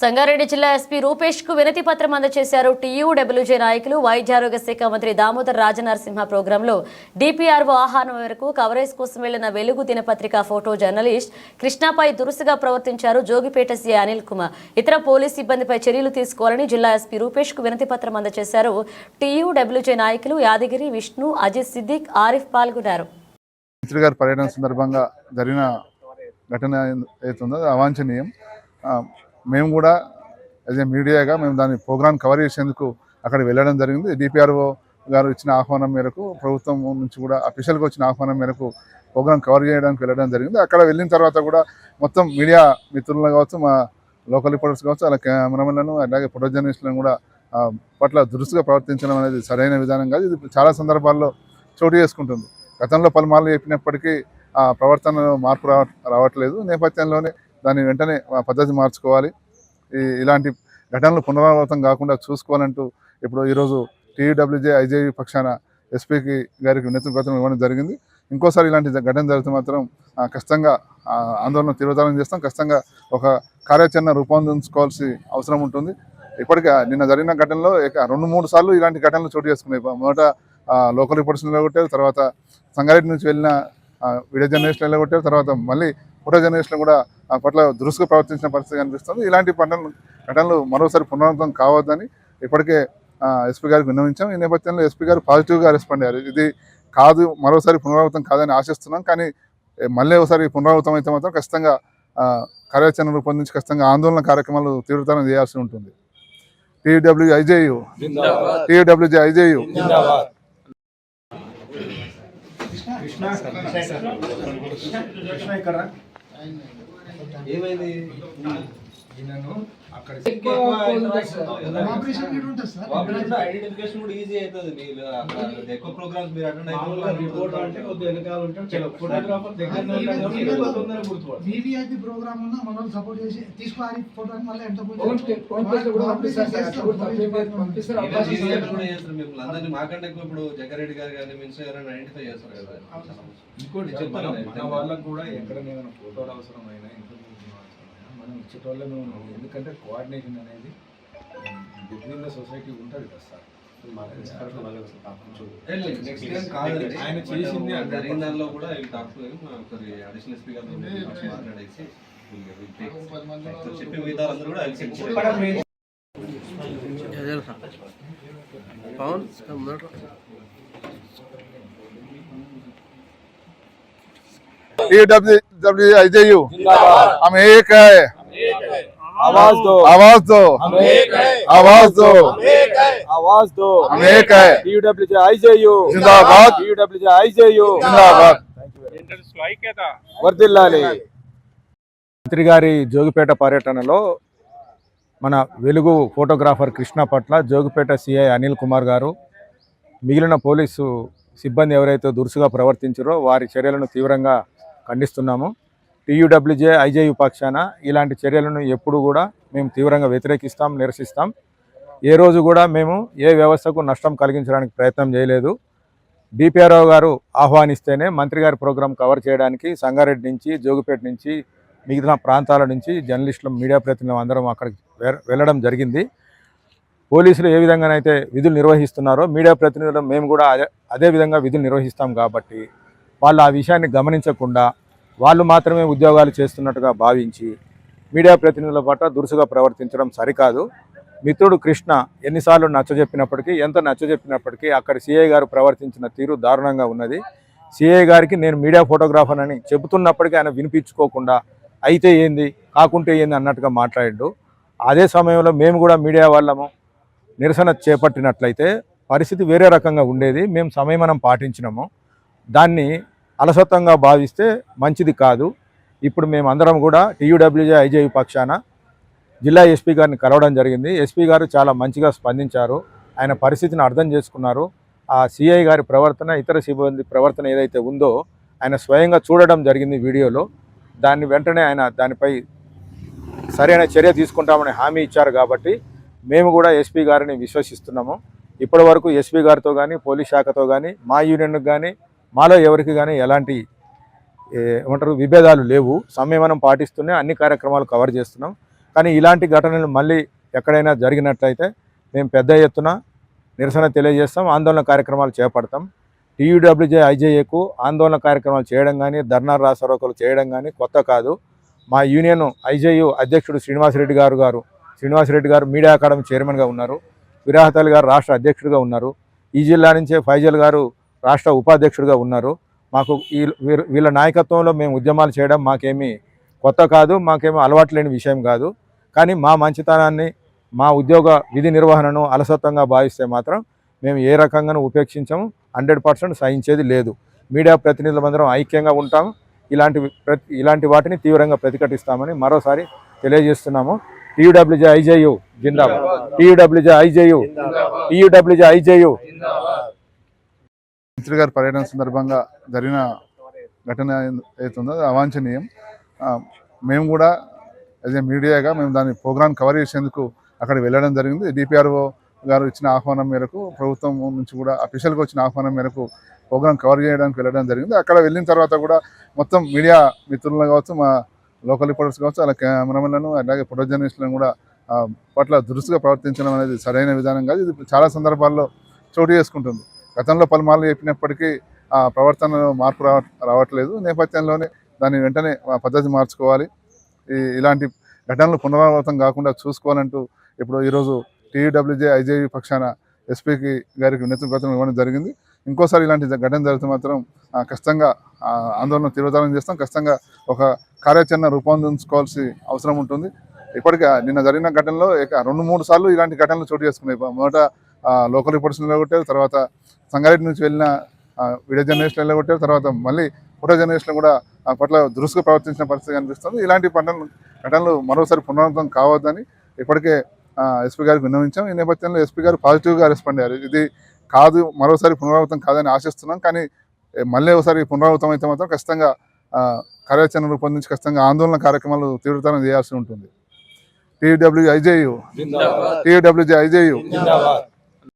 సంగారెడ్డి జిల్లా ఎస్పీ రూపేష్కు వినతి పత్రం అందజేశారు. టీయూడబ్ల్యూజే నాయకులు వైద్యారోగ్య శాఖ మంత్రి దామోదర్ రాజనరసింహ ప్రోగ్రాంలో డిపిఆర్ఓ ఆహ్వానం మేరకు కవరేజ్ కోసం వెళ్ళిన వెలుగు దినపత్రిక ఫోటో జర్నలిస్ట్ కృష్ణపై దురుసుగా ప్రవర్తించారు జోగిపేట సీఐ అనిల్ కుమార్. ఇతర పోలీస్ సిబ్బందిపై చర్యలు తీసుకోవాలని జిల్లా ఎస్పీ రూపేష్కు వినతి పత్రం అందజేశారు. టీయూడబ్ల్యూజే నాయకులు యాదగిరి విష్ణు అజిత్ సిద్దిక్ ఆరిఫ్ పాల్గొన్నారు. గారి పర్యటన సందర్భంగా జరిగిన ఘటన అవాంఛనీయం. మేము కూడా యాజ్ ఏ మీడియాగా మేము దాని ప్రోగ్రామ్ కవర్ చేసేందుకు అక్కడ వెళ్ళడం జరిగింది. డిపిఆర్ఓ గారు ఇచ్చిన ఆహ్వానం మేరకు ప్రభుత్వం నుంచి కూడా అఫీషియల్గా వచ్చిన ఆహ్వానం మేరకు ప్రోగ్రామ్ కవర్ చేయడానికి వెళ్ళడం జరిగింది. అక్కడ వెళ్ళిన తర్వాత కూడా మొత్తం మీడియా మిత్రులను కావచ్చు మా లోకల్ రిపోర్టర్స్ కావచ్చు అలా కెమెరామెన్లను అలాగే ఫోటో జర్నలిస్టులను కూడా పట్ల దురుసుగా ప్రవర్తించడం అనేది సరైన విధానం కాదు. ఇది చాలా సందర్భాల్లో చోటు చేసుకుంటుంది. గతంలో పలుమార్లు చెప్పినప్పటికీ ఆ ప్రవర్తనలో మార్పు రావ రావట్లేదు. నేపథ్యంలోనే దాన్ని వెంటనే పద్ధతి మార్చుకోవాలి. ఈ ఇలాంటి ఘటనలు పునరావృతం కాకుండా చూసుకోవాలంటూ ఇప్పుడు ఈరోజు టీడబ్ల్యూజే ఐజేవి పక్షాన ఎస్పీకి గారికి వినతి పత్రం ఇవ్వడం జరిగింది. ఇంకోసారి ఇలాంటి ఘటన జరిగితే మాత్రం ఖచ్చితంగా ఆందోళన తీవ్రతరం చేస్తాం. ఖచ్చితంగా ఒక కార్యాచరణ రూపొందించుకోవాల్సి అవసరం ఉంటుంది. ఇప్పటికే నిన్న జరిగిన ఘటనలో ఇక రెండు మూడు సార్లు ఇలాంటి ఘటనలు చోటు చేసుకున్నాయి. మొదట లోకల్ రిపోర్ట్స్ నిలగొట్టారు తర్వాత సంగారెడ్డి నుంచి వెళ్ళిన వీడియో జర్నలిస్టులు నిలగొట్టారు తర్వాత మళ్ళీ ఫోటో జర్నలిస్టులు కూడా పట్ల దురుసుగా ప్రవర్తించిన పరిస్థితి కనిపిస్తుంది. ఇలాంటి పంటలు ఘటనలు మరోసారి పునరావృతం కావద్దని ఇప్పటికే ఎస్పీ గారికి విన్నవించాం. ఈ నేపథ్యంలో ఎస్పీ గారు పాజిటివ్గా రెస్పాండ్ అయ్యారు. ఇది కాదు మరోసారి పునరావృతం కాదని ఆశిస్తున్నాం. కానీ మళ్ళీ ఒకసారి పునరావృతం అయితే మాత్రం ఖచ్చితంగా కార్యాచరణ రూపొందించి ఖచ్చితంగా ఆందోళన కార్యక్రమాలు తీవ్రతరం చేయాల్సి ఉంటుంది. TW IJU. TWJ IJU. ఏమైంది? ఈయనను అక్కడ ఐడెంటిఫికేషన్ కూడా ఈజీ అవుతుంది. మీరు అక్కడ ఎక్కువ ప్రోగ్రామ్స్ మీరు అటెండ్. వివిఐపి ప్రోగ్రామ్ ఉన్న మన సపోర్ట్ చేసి తీసుకోవాలి. ఫోటో అని మళ్ళీ ఎంత అందరినీ మాకంటే ఇప్పుడు జగ్గారెడ్డి గారు కానీ మినిస్టర్ గారు ఐడెంటిఫై చేస్తారు కదా. ఇంకోటి చెప్తాను మన వాళ్ళకు కూడా ఎక్కడైనా ఏమైనా ఫోటోలు అవసరమైనా మనం ఇచ్చేటోళ్ళమే ఉన్నాం ఎందుకంటే కోఆర్డినేషన్ అనేది బిట్వీన్ ద సొసైటీ ఉంటుంది కదా సార్ నెక్స్ట్ టైం కాదు ఆయన చేసింది ఆయన అంటే జరిగిన దానిలో కూడా ఇవి టాక్ ఒకసారి అడిషనల్ ఎస్పీ గారితో మాట్లాడేసి చెప్పిన మిగతా అందరూ కూడా అలిసి टीडब्ल्यू आईजेयू हम एक है आवाज दो आवाज दो हम एक है आवाज दो आवाज दो हम एक है टीयूडब्ल्यूजे आईजेयू जिंदाबाद। टीयूडब्ल्यूजे आईजेयू जिंदाबाद వర్దిల్లాలి మంత్రి గారి జోగిపేట పర్యటనలో మన వెలుగు ఫోటోగ్రాఫర్ కృష్ణ పట్ల జోగిపేట సిఐ అనిల్ కుమార్ గారు మిగిలిన పోలీసు సిబ్బంది ఎవరైతే దురుసుగా ప్రవర్తించారో వారి చర్యలను తీవ్రంగా ఖండిస్తున్నాము టీయూడబ్ల్యూజే ఐజేయు పక్షాన ఇలాంటి చర్యలను ఎప్పుడు కూడా మేము తీవ్రంగా వ్యతిరేకిస్తాం నిరసిస్తాం. ఏ రోజు కూడా మేము ఏ వ్యవస్థకు నష్టం కలిగించడానికి ప్రయత్నం చేయలేదు. డిపిఆర్ఓ గారు ఆహ్వానిస్తేనే మంత్రి గారి ప్రోగ్రాం కవర్ చేయడానికి సంగారెడ్డి నుంచి జోగిపేట నుంచి మిగతా ప్రాంతాల నుంచి జర్నలిస్టులు మీడియా ప్రతినిధులు అందరం అక్కడికి వె- వెళ్ళడం జరిగింది. పోలీసులు ఏ విధంగానైతే విధులు నిర్వహిస్తున్నారో మీడియా ప్రతినిధులు మేము కూడా అదే అదే విధంగా విధులు నిర్వహిస్తాం కాబట్టి వాళ్ళు ఆ విషయాన్ని గమనించకుండా వాళ్ళు మాత్రమే ఉద్యోగాలు చేస్తున్నట్టుగా భావించి మీడియా ప్రతినిధుల పట్ల దురుసుగా ప్రవర్తించడం సరికాదు. మిత్రుడు కృష్ణ ఎన్నిసార్లు నచ్చజెప్పినప్పటికీ ఎంత నచ్చజెప్పినప్పటికీ అక్కడ సిఐ గారు ప్రవర్తించిన తీరు దారుణంగా ఉన్నది. సిఐ గారికి నేను మీడియా ఫోటోగ్రాఫర్ అని చెబుతున్నప్పటికీ ఆయన వినిపించుకోకుండా అయితే ఏంది కాకుంటే ఏంది అన్నట్టుగా మాట్లాడిండు. అదే సమయంలో మేము కూడా మీడియా వాళ్ళము నిరసన చేపట్టినట్లయితే పరిస్థితి వేరే రకంగా ఉండేది. మేము సంయమనం పాటించినాము. దాన్ని అలసత్వంగా భావిస్తే మంచిది కాదు. ఇప్పుడు మేము అందరం కూడా టీయూడబ్ల్యూజే ఐజేయు పక్షాన జిల్లా ఎస్పీ గారిని కలవడం జరిగింది. ఎస్పీ గారు చాలా మంచిగా స్పందించారు. ఆయన పరిస్థితిని అర్థం చేసుకున్నారు. ఆ సిఐ గారి ప్రవర్తన ఇతర సిబ్బంది ప్రవర్తన ఏదైతే ఉందో ఆయన స్వయంగా చూడడం జరిగింది వీడియోలో. దాన్ని వెంటనే ఆయన దానిపై సరైన చర్య తీసుకుంటామని హామీ ఇచ్చారు కాబట్టి మేము కూడా ఎస్పీ గారిని విశ్వసిస్తున్నాము. ఇప్పటి వరకు ఎస్పీ గారితో కానీ పోలీస్ శాఖతో కానీ మా యూనియన్కి కానీ మాలో ఎవరికి కానీ ఎలాంటి ఏమంటారు విభేదాలు లేవు. సంయమనం పాటిస్తూనే అన్ని కార్యక్రమాలు కవర్ చేస్తున్నాం. కానీ ఇలాంటి ఘటనలు మళ్ళీ ఎక్కడైనా జరిగినట్లయితే మేము పెద్ద ఎత్తున నిరసన తెలియజేస్తాం ఆందోళన కార్యక్రమాలు చేపడతాం. టీయూడబ్ల్యూజే ఐజేఏకు ఆందోళన కార్యక్రమాలు చేయడం కానీ ధర్నా రాసరోకలు చేయడం కానీ కొత్త కాదు. మా యూనియన్ ఐజేయు అధ్యక్షుడు శ్రీనివాసరెడ్డి గారు గారు శ్రీనివాసరెడ్డి గారు మీడియా అకాడమీ చైర్మన్గా ఉన్నారు. విరాహతల్ గారు రాష్ట్ర అధ్యక్షుడిగా ఉన్నారు. ఈ జిల్లా నుంచే ఫైజల్ గారు రాష్ట్ర ఉపాధ్యక్షుడిగా ఉన్నారు. మాకు ఈ వీళ్ళ నాయకత్వంలో మేము ఉద్యమాలు చేయడం మాకేమీ కొత్త కాదు మాకేమీ అలవాటు లేని విషయం కాదు. కానీ మా మంచితనాన్ని మా ఉద్యోగ విధి నిర్వహణను అలసత్వంగా భావిస్తే మాత్రం మేము ఏ రకంగానూ ఉపేక్షించము. హండ్రెడ్ పర్సెంట్ సహించేది లేదు. మీడియా ప్రతినిధులందరం ఐక్యంగా ఉంటాం. ఇలాంటి ప్రతి ఇలాంటి వాటిని తీవ్రంగా ప్రతిఘటిస్తామని మరోసారి తెలియజేస్తున్నాము. టీయూడబ్ల్యూజే ఐజేయు జిందాబాద్. TUWJ IJU TUWJ IJU. మంత్రి గారి పర్యటన సందర్భంగా జరిగిన ఘటన ఏదైతుందో అది అవాంఛనీయం. మేము కూడా యాజ్ ఏ మీడియాగా మేము దాని ప్రోగ్రామ్ కవర్ చేసేందుకు అక్కడ వెళ్ళడం జరిగింది. డిపిఆర్ఓ గారు ఇచ్చిన ఆహ్వానం మేరకు ప్రభుత్వం నుంచి కూడా అఫీషియల్గా వచ్చిన ఆహ్వానం మేరకు ప్రోగ్రామ్ కవర్ చేయడానికి వెళ్ళడం జరిగింది. అక్కడ వెళ్ళిన తర్వాత కూడా మొత్తం మీడియా మిత్రులను కావచ్చు మా లోకల్ రిపోర్టర్స్ కావచ్చు అలా కెమెరామెన్లను అలాగే ఫోటో జర్నలిస్టులను కూడా పట్ల దురుసుగా ప్రవర్తించడం అనేది సరైన విధానం కాదు. ఇది చాలా సందర్భాల్లో చోటు చేసుకుంటుంది. గతంలో పలుమార్లు చెప్పినప్పటికీ ఆ ప్రవర్తనలో మార్పు రావ రావట్లేదు. నేపథ్యంలోనే దాన్ని వెంటనే పద్ధతి మార్చుకోవాలి. ఈ ఇలాంటి ఘటనలు పునరావృతం కాకుండా చూసుకోవాలంటూ ఇప్పుడు ఈరోజు టీయూడబ్ల్యూజే ఐజేవి పక్షాన ఎస్పీకి గారికి వినతి పత్రం ఇవ్వడం జరిగింది. ఇంకోసారి ఇలాంటి ఘటన జరిగితే మాత్రం ఖచ్చితంగా ఆందోళన తీవ్రతరం చేస్తాం. ఖచ్చితంగా ఒక కార్యాచరణ రూపొందించుకోవాల్సి అవసరం ఉంటుంది. ఇప్పటికే నిన్న జరిగిన ఘటనలో ఏక- రెండు మూడు సార్లు ఇలాంటి ఘటనలు చోటు చేసుకున్నాయి. మొదట లోకల్ రిపోర్ట్స్ నిలగొట్టారు తర్వాత సంగారెడ్డి నుంచి వెళ్ళిన వీడియో జర్నలిస్టులు నిలగొట్టారు తర్వాత మళ్ళీ ఫోటో జర్నలిస్టులు కూడా పట్ల దురుసుగా ప్రవర్తించిన పరిస్థితి కనిపిస్తుంది. ఇలాంటి పంటలు ఘటనలు మరోసారి పునరావృతం కావద్దని ఇప్పటికే ఎస్పీ గారికి విన్నవించాం. ఈ నేపథ్యంలో ఎస్పీ గారు పాజిటివ్గా రెస్పాండ్ అయ్యారు. ఇది కాదు మరోసారి పునరావృతం కాదని ఆశిస్తున్నాం. కానీ మళ్ళీ ఒకసారి పునరావృతం అయితే మాత్రం ఖచ్చితంగా కార్యాచరణ రూపొందించి ఖచ్చితంగా ఆందోళన కార్యక్రమాలు తీవ్రతరం చేయాల్సి ఉంటుంది. TW IJU TWJ IJU